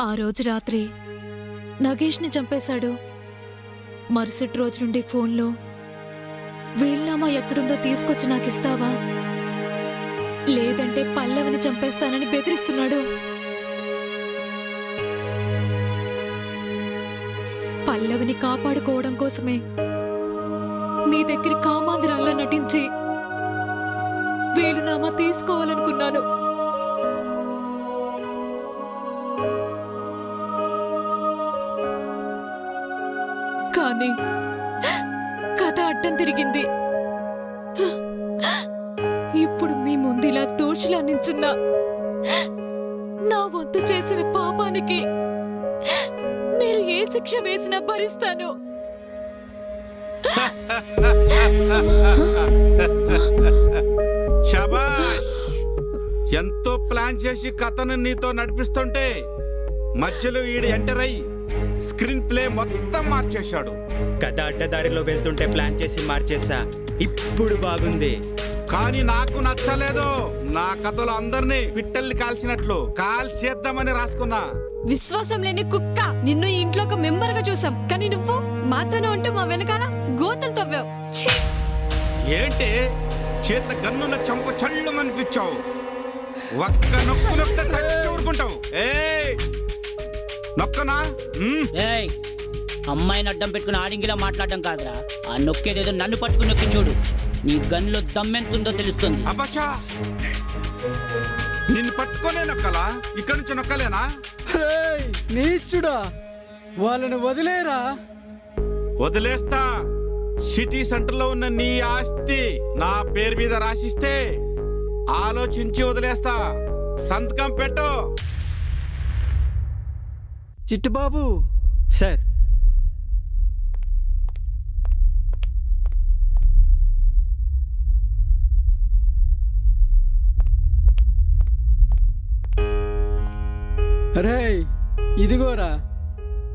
ఆ రోజు రాత్రి నగేష్ని చంపేశాడు. మరుసటి రోజు నుండి ఫోన్లో వీళ్ళనామా ఎక్కడుందో తీసుకొచ్చి నాకు ఇస్తావా? లేదంటే పల్లవిని చంపేస్తానని బెదిరిస్తున్నాడు. పల్లవిని కాపాడుకోవడం కోసమే మీ దగ్గర కామాంధ్రాల్లో నటించి వీలునామా తీసుకోవాలనుకున్నాను. కానీ కథ అడ్డం తిరిగింది. ఇప్పుడు మీ ముందిలా దోషులా నించున్నా. నా వంతు చేసిన పాపానికి మీరు ఏ శిక్ష వేసినా భరిస్తాను. శబాష్ ఎంతో ప్లాన్ చేసి కథను నీతో నడిపిస్తుంటే మధ్యలో ఈడు ఎంటర్ అయ్యి స్క్రీన్ ప్లే మొత్తం మార్చేశాడు. కథ అడ్డదారిలో వెళ్తుంటే ప్లాన్ చేసి మార్చేసా ఇప్పుడు బాగుంది. కానీ నాకు నచ్చలేదు. నా కథలో అందరినీ పిట్టల్ని కాల్చినట్లు. కాల్ చేద్దామని రాసుకున్నా. విశ్వాసం లేని కుక్క. నిన్ను ఈ ఇంట్లో ఒక మెంబర్గా చూసాం కానీ నువ్వు మాతోనే ఉంటూ మా వెనకాల గోతలు తవ్వావు. ఛీ! ఏంటి? చేత గన్నున చంప చల్లు అనిపించావు ఒక్క నొక్కు నొక్క చచ్చి ఊరుకుంటావు. ఏ నొక్కనా. ఏయ్ అమ్మాయిని అడ్డం పెట్టుకుని ఆడింగిలా మాట్లాడడం కాదురా. ఆ నొక్కేదేదో నన్ను పట్టుకుని నొక్కి చూడు. నీ గన్లో దమ్మెంతుందో తెలుస్తుంది. అబ్బచ్చా! నిన్ను పట్టుకోలే నొక్కలా? ఇక్కడి నుంచి నొక్కలేనా? నీచుడా! వాళ్ళని వదిలేరా? వదిలేస్తా. సిటీ సెంటర్లో ఉన్న నీ ఆస్తి నా పేరు మీద రాసిస్తే ఆలోచించి వదిలేస్తా. సంతకం పెట్టు. చిట్టుబాబు! సార్. రేయ్ ఇదిగోరా.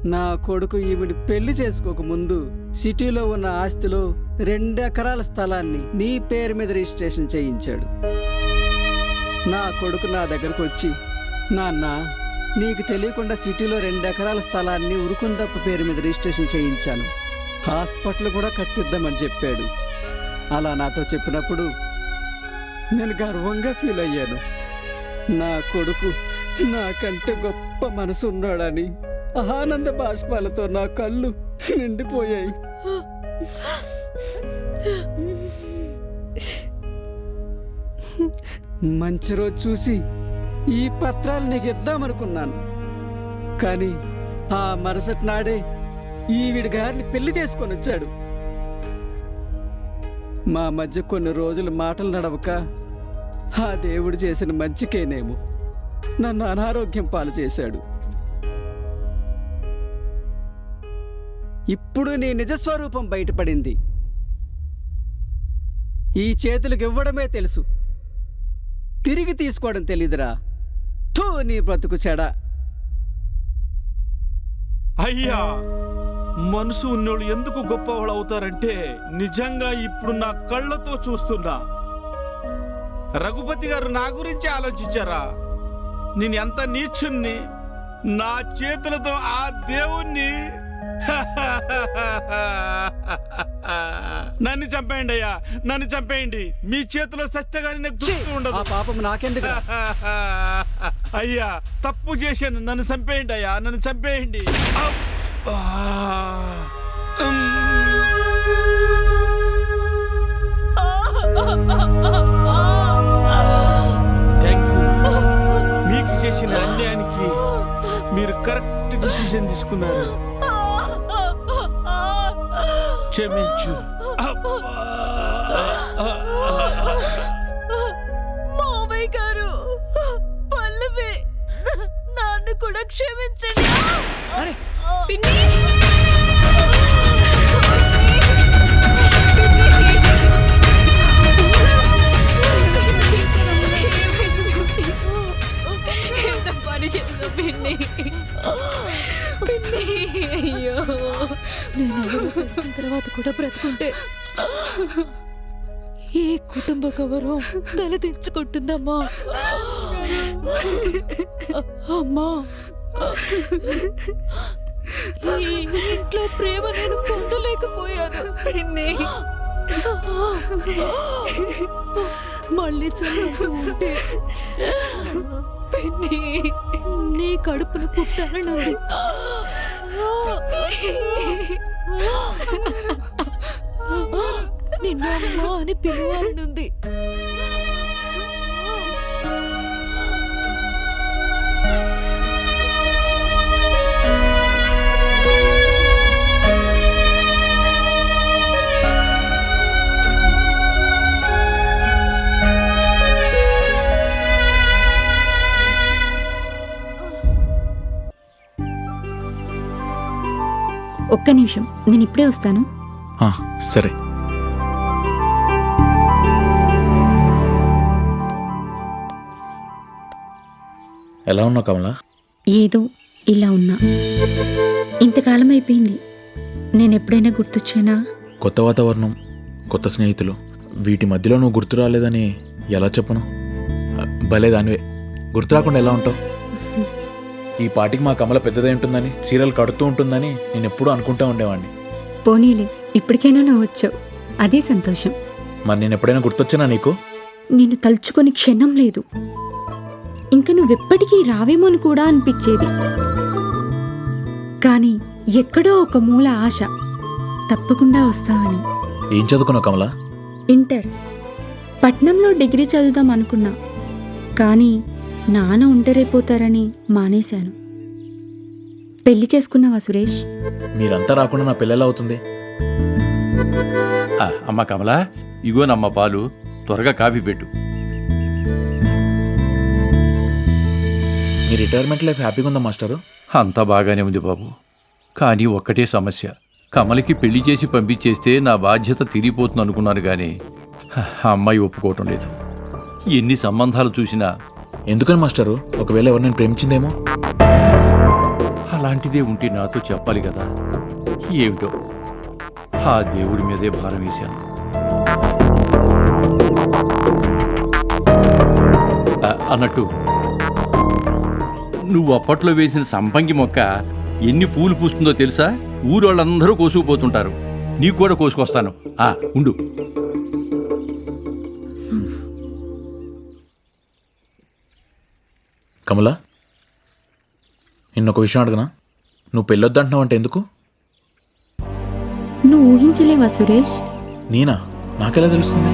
నా కొడుకు ఈవిడి పెళ్ళి చేసుకోక ముందు సిటీలో ఉన్న ఆస్తిలో రెండెకరాల స్థలాన్ని నీ పేరు మీద రిజిస్ట్రేషన్ చేయించాడు. నా కొడుకు నా దగ్గరకు వచ్చి నాన్న నీకు తెలియకుండా సిటీలో రెండు ఎకరాల స్థలాన్ని ఉరుకుందప్ప పేరు మీద రిజిస్ట్రేషన్ చేయించాను. హాస్పిటల్ కూడా కట్టిద్దామని చెప్పాడు. అలా నాతో చెప్పినప్పుడు నేను గర్వంగా ఫీల్ అయ్యాను. నా కొడుకు నాకంటే గొప్ప మనసు ఉన్నాడని ఆనంద బాష్పాలతో నా కళ్ళు నిండిపోయాయి. మంచి రోజు చూసి ఈ పత్రాలు నీకు ఇద్దామనుకున్నాను. కానీ ఆ మరుసటి నాడే ఈవిడి గారిని పెళ్ళి చేసుకొని వచ్చాడు. మా మధ్య కొన్ని రోజులు మాటలు నడవక ఆ దేవుడు చేసిన మంచికేనేమో. నన్ను అనారోగ్యం పాలు చేశాడు. ఇప్పుడు నీ నిజస్వరూపం బయటపడింది. ఈ చేతులకు ఇవ్వడమే తెలుసు. తిరిగి తీసుకోవడం తెలీదురా. థూ నీ బ్రతుకు చెడ. అయ్యా మనసు ఉన్నోళ్ళు ఎందుకు గొప్పవాళ్ళు అవుతారంటే నిజంగా ఇప్పుడు నా కళ్ళతో చూస్తున్నా. రఘుపతి గారు నా గురించి ఆలోచించారా? నేను ఎంత నీచుణ్ణి నా చేతులతో ఆ దేవుణ్ణి నన్ను చంపేయండి అయ్యా. నన్ను చంపేయండి. మీ చేతిలో సత్యగాని నాకు ఉండదు. పాపం నాకెందుకు అయ్యా తప్పు చేశాను. నన్ను చంపేయండి అయ్యా. నన్ను చంపేయండి. మీకు చేసిన అన్యాయానికి మీరు కరెక్ట్ డిసిషన్ తీసుకున్నారు. క్షమించు. మామయ్య గారు పల్లవి నన్ను కూడా క్షమించండి. అరే పిన్ని! తర్వాత కూడా బ్రతుకుంటే ఈ కుటుంబ గౌరవం తల తెచ్చుకుంటుందమ్మా అమ్మా. ఈ ఇంట్లో ప్రేమ నేను పొందలేకపోయాను. పిన్ని. మళ్ళీ చదువుతూ ఉంటే పిన్ని. నీ కడుపును పుట్టాలనుంది నిన్ను అని పిలవాలనుంది ఒక్క నిమిషం. నేను ఇప్పుడే వస్తాను. సరే. ఎలా ఉన్నావు కమలా? ఏదో ఇలా ఉన్నా. ఇంతకాలం అయిపోయింది. నేను ఎప్పుడైనా గుర్తొచ్చానా? కొత్త వాతావరణం కొత్త స్నేహితులు. వీటి మధ్యలో నువ్వు గుర్తు రాలేదని ఎలా చెప్పను? భలే దానివే. గుర్తు రాకుండా ఎలా ఉంటావు? ఈ పాటికి మా కమల పెద్దదై ఉంటుందని సీరియల్ కడుతూ ఉంటుందని నేను ఎప్పుడూ అనుకుంటా ఉండేవాడిని పోనీలే ఇప్పటికైనా నువ్వు వచ్చావు. అదే సంతోషం. మరి నేను ఎప్పుడైనా గుర్తొచ్చానా నీకు? నిన్ను తలుచుకొని క్షణం లేదు. ఇంకా నువ్వెప్పటికీ రావేమోని కూడా అనిపించేది. కానీ ఎక్కడో ఒక మూల ఆశ. తప్పకుండా వస్తావని. ఏం చదువుకున్నావు కమల? ఇంటర్. పట్నంలో డిగ్రీ చదువుదాం అనుకున్నా. కానీ నాన్న ఒంటరైపోతారని మానేశాను. పెళ్ళి చేసుకున్నావా సురేష్? మీరంతా రాకుండా నా పిల్లలు అవుతుంది? ఆ, అమ్మ కమలా ఇగోనమ్మ పాలు త్వరగా కాఫీ పెట్టు. మీ రిటైర్మెంట్ లైఫ్ హ్యాపీగా ఉందా మాస్టారు? అంతా బాగానే ఉంది బాబు. కానీ ఒక్కటే సమస్య. కమలకి పెళ్ళి చేసి పంపించేస్తే నా బాధ్యత తీరిపోతుంది అనుకున్నాను కానీ హ, ఆ అమ్మాయి ఒప్పుకోవటం లేదు. ఎన్ని సంబంధాలు చూసినా ఎందుకని మాస్టారు? ఒకవేళ ఎవరిని ప్రేమించిందేమో? అలాంటిదే ఉంటే నాతో చెప్పాలి కదా. ఏమిటో? ఆ దేవుడి మీదే భారం వేశాను. అన్నట్టు నువ్వు అప్పట్లో వేసిన సంపంగి మొక్క ఎన్ని పూలు పూస్తుందో తెలుసా? ఊరోళ్ళందరూ కోసుకుపోతుంటారు. నీకు కూడా కోసుకొస్తాను. ఆ ఉండు. కమలా నిన్నొక విషయం అడగనా? నువ్వు పెళ్ళొద్దంటున్నావు అంటే ఎందుకు? నువ్వు ఊహించలేవా సురేష్? నేనా? నాకెలా తెలుస్తుంది?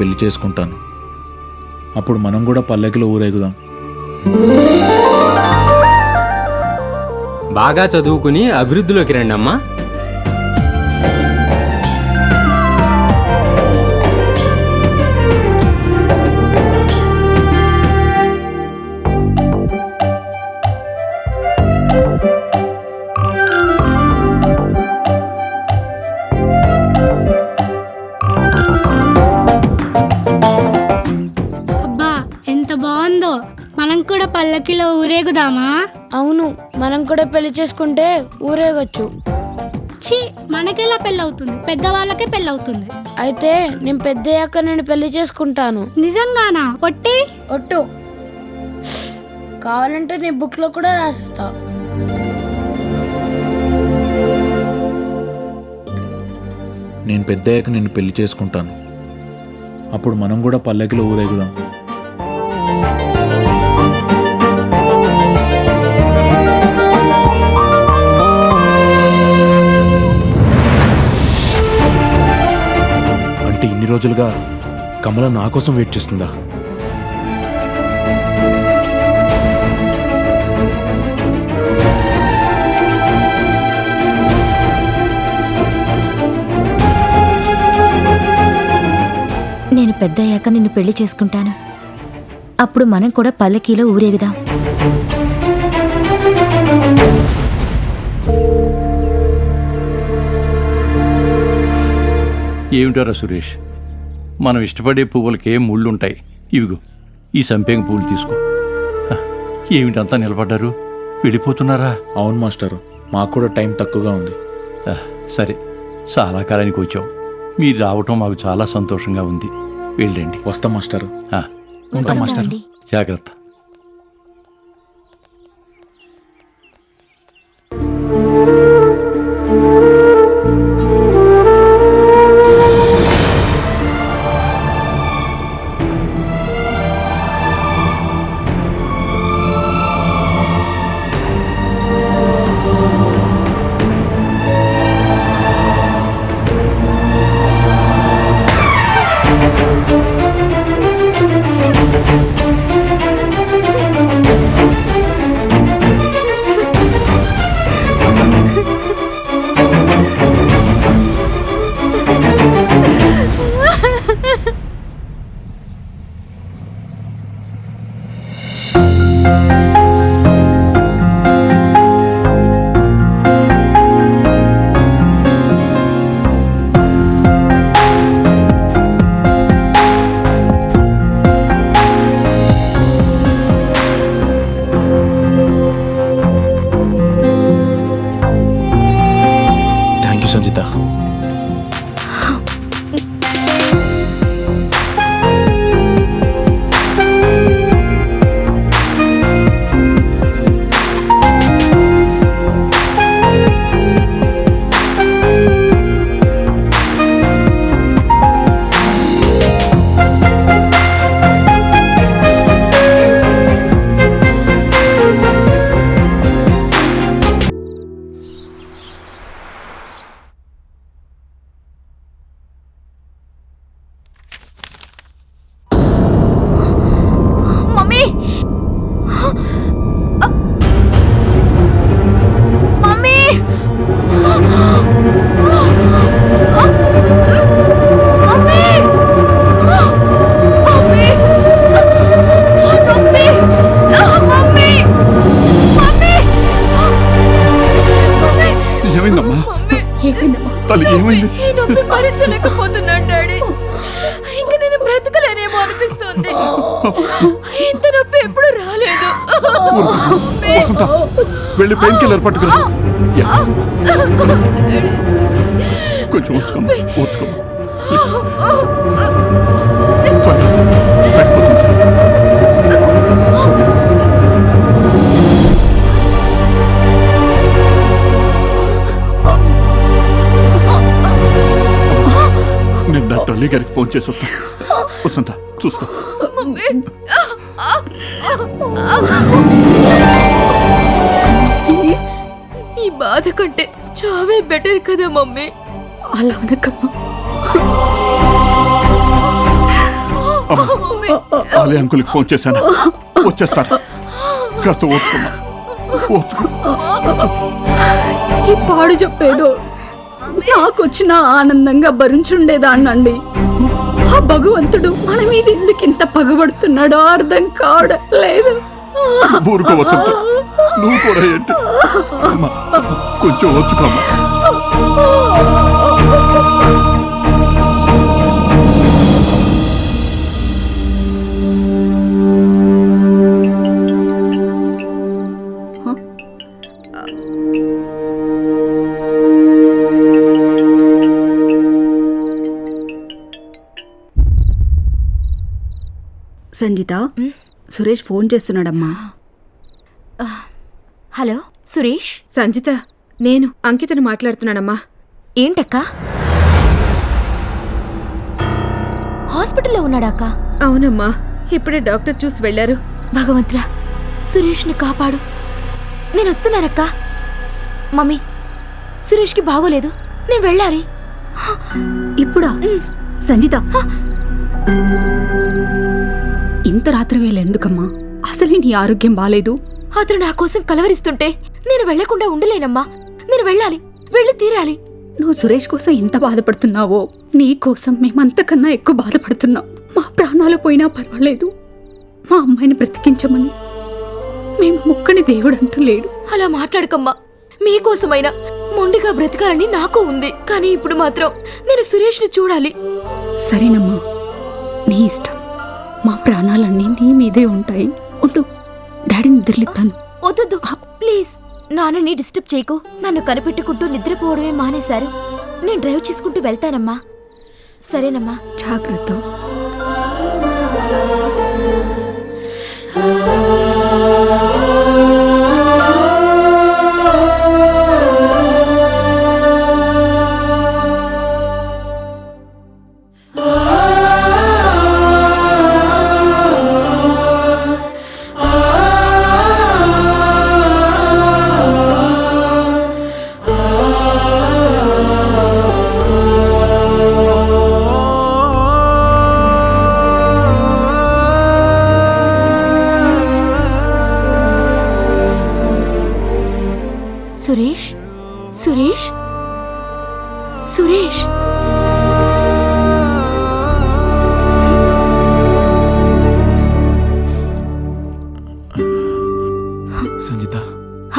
పెళ్ళి చేసుకుంటాను. అప్పుడు మనం కూడా పల్లెకిలో ఊరేగుదాం. బాగా చదువుకుని అభివృద్ధిలోకి రండి అమ్మా పల్లకిలో ఊరేగుదామా? అవును మనం కూడా పెళ్ళి చేసుకుంటే ఊరేగొచ్చు. ఛీ మనకెలా పెళ్ళవుతుంది? పెద్దవాళ్ళకే పెళ్ళవుతుంది. అయితే నేను పెద్దయ్యాక నేను పెళ్ళి చేసుకుంటాను. నిజంగానా? ఒట్టి? ఒట్టు. కావాలంటే నీ బుక్లో కూడా రాసిస్తా. నేను పెద్దయ్యాక నిన్ను పెళ్ళి చేసుకుంటాను. అప్పుడు మనం కూడా పల్లెకిలో ఊరేగుదాం. రోజులుగా కమల నా కోసం వెయిట్ చేస్తుందా? నేను పెద్దయ్యాక నిన్ను పెళ్ళి చేసుకుంటాను. అప్పుడు మనం కూడా పల్లకీలో ఊరేగుదాం. ఏమిటారా సురేష్? మనం ఇష్టపడే పువ్వులకే ముళ్ళుంటాయి. ఇవిగో ఈ సంపంగి పువ్వులు తీసుకో. ఏమిటంతా నిలబడ్డారు? వెళ్ళిపోతున్నారా? అవును మాస్టారు మాకు కూడా టైం తక్కువగా ఉంది. సరే చాలా కాలానికి వచ్చాం మీరు రావటం మాకు చాలా సంతోషంగా ఉంది. వెళ్ళండి వస్తాం మాస్టారు. ఉంటాం మాస్టారు వస్తామండి. జాగ్రత్త థ్యాంక్ ఇంత నొప్పి ఎప్పుడు రాలేదు వసంత వెళ్ళి పెయిన్ కిల్లర్ పట్టుకురా యా. కొంచెం ఓర్చుకోమ్మా ఓర్చుకోమ్మా త్వరగా. తగ్గిపోతుంది. నేను డాక్టర్ అలీ గారికి ఫోన్ చేసి వస్తాను వసంత చూసుకో ఈ బాధ కంటే చావే బెటర్ కదా మమ్మీ. అలా అనకమ్మా. మమ్మీ. ఆలయ అంకుల్కి ఫోన్ చేశాను. వచ్చేస్తారు. కాస్త ఓర్చుకోమ్మా. ఓర్చుకో. ఈ పాడు చెప్పేదో. నాకొచ్చిన ఆనందంగా భరించుండేదాన్నండి. భగవంతుడు మన మీద ఎందుకు ఇంత పగబడుతున్నాడో అర్థం కావడం లేదు ఊరుకో వసంత. నువ్వు కూడా ఏంటి? కొంచెం ఓర్చుకోమ్మా సంజిత సురేష్ ఫోన్ చేస్తున్నాడమ్మా. హలో సురేష్? సంజిత నేను అంకితను మాట్లాడుతున్నానమ్మా. ఏంటక్క? హాస్పిటల్లో ఉన్నాడాక అవునమ్మా ఇప్పుడే డాక్టర్ చూసి వెళ్ళారు. భగవంతురా సురేష్ని కాపాడు. నేను వస్తున్నానక్క. మమ్మీ సురేష్కి బాగోలేదు. నేను వెళ్ళాలి. ఇప్పుడా? సంజిత ఇంత రాత్రి వేళ ఎందుకమ్మా అసలే నీ ఆరోగ్యం బాలేదు. అతను నా కోసం కలవరిస్తుంటే నేను వెళ్ళకుండా ఉండలేనమ్మా. నేను వెళ్ళాలి వెళ్ళి తీరాలి. నువ్వు సురేష్ కోసం ఎంత బాధపడుతున్నావో నీ కోసం మేమంతకన్నా ఎక్కువ బాధపడుతున్నాం. మా ప్రాణాలు పోయినా పర్వాలేదు. మా అమ్మాయిని బ్రతికించమని. మేము ముక్కని దేవుడు అంటూ లేడు. అలా మాట్లాడకమ్మా. మీకోసమైనా మొండిగా బ్రతకాలని నాకు ఉంది. కానీ ఇప్పుడు మాత్రం నేను సురేష్ని చూడాలి. సరేనమ్మా. నీ ఇష్టం. మా ప్రాణాలన్నీ నీ మీదే ఉంటాయి. ఉండు డాడీని నిద్రలిస్తాను వద్దొద్దు. ప్లీజ్ నాన్నని డిస్టర్బ్ చేయకు. నన్ను కనిపెట్టుకుంటూ నిద్రపోవడమే మానేశారు. నేను డ్రైవ్ చేసుకుంటూ వెళ్తానమ్మా. సరేనమ్మా. జాగ్రత్త.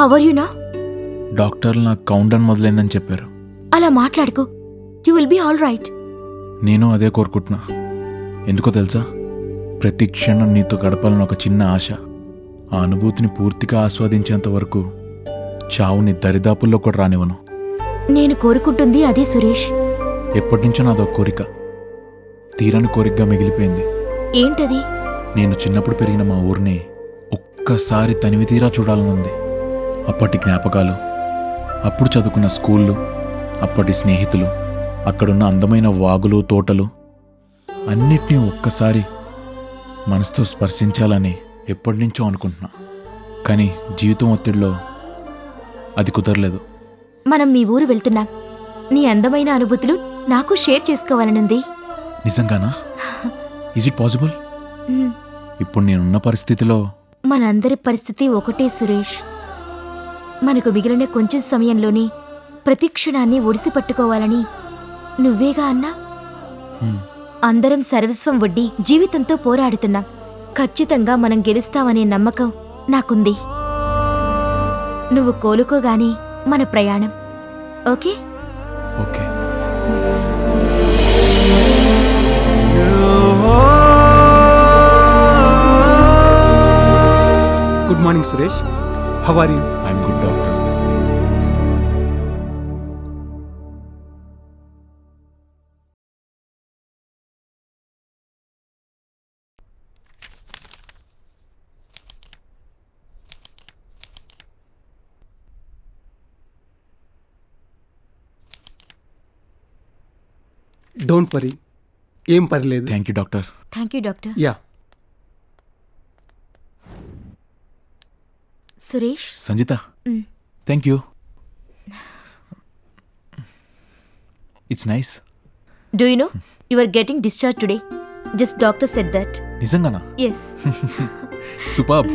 హవర్ యు నా డాక్టర్లు నాకు కౌంట్ డౌన్ మొదలైందని చెప్పారు. అలా మాట్లాడుకో. You will be all right నేను అదే కోరుకుంటున్నా. ఎందుకో తెలుసా? ప్రతి క్షణం నీతో గడపాలని ఒక చిన్న ఆశ. ఆ అనుభూతిని పూర్తిగా ఆస్వాదించేంత వరకు చావుని దరిదాపుల్లో కూడా రానివ్వను. నేను కోరుకుంటుంది అదే సురేష్. ఎప్పటి నుంచో నాదో కోరిక. తీరని కోరికగా మిగిలిపోయింది. ఏంటది? నేను చిన్నప్పుడు పెరిగిన మా ఊరిని ఒక్కసారి తనివి తీరా చూడాలనుంది. అప్పటి జ్ఞాపకాలు అప్పుడు చదువుకున్న స్కూళ్ళు అప్పటి స్నేహితులు అక్కడున్న అందమైన వాగులు తోటలు అన్నిటినీ ఒక్కసారి మనసుతో స్పర్శించాలని ఎప్పటి నుంచో అనుకుంటున్నా. కానీ జీవితం ఒత్తిడిలో అది కుదరలేదు. మనం మీ ఊరు వెళ్తున్నాం. నీ అందమైన అనుభూతులు నాకు షేర్ చేసుకోవాలనుంది. నిజంగానా? ఈజ్ ఇట్ పాసిబుల్ ఇప్పుడు నేనున్న పరిస్థితిలో మనందరి పరిస్థితి ఒకటే సురేష్. మనకు మిగిలిన కొంచెం సమయంలోనే ప్రతి క్షణాన్ని ఒడిసి పట్టుకోవాలని నువ్వేగా అన్నా? అందరం సర్వస్వం వడ్డీ జీవితంతో పోరాడుతున్నాం. ఖచ్చితంగా మనం గెలుస్తామనే నమ్మకం నాకుంది. నువ్వు కోలుకోగానే మన ప్రయాణం. Okay? Okay. Good morning Suresh. How are you? I'm good don't worry ఏం పర్లేదు. Thank you doctor thank you doctor ya Suresh Sanjitha. Thank you it's nice do you know you are getting discharge today just doctor set that నిజంగానా yes super.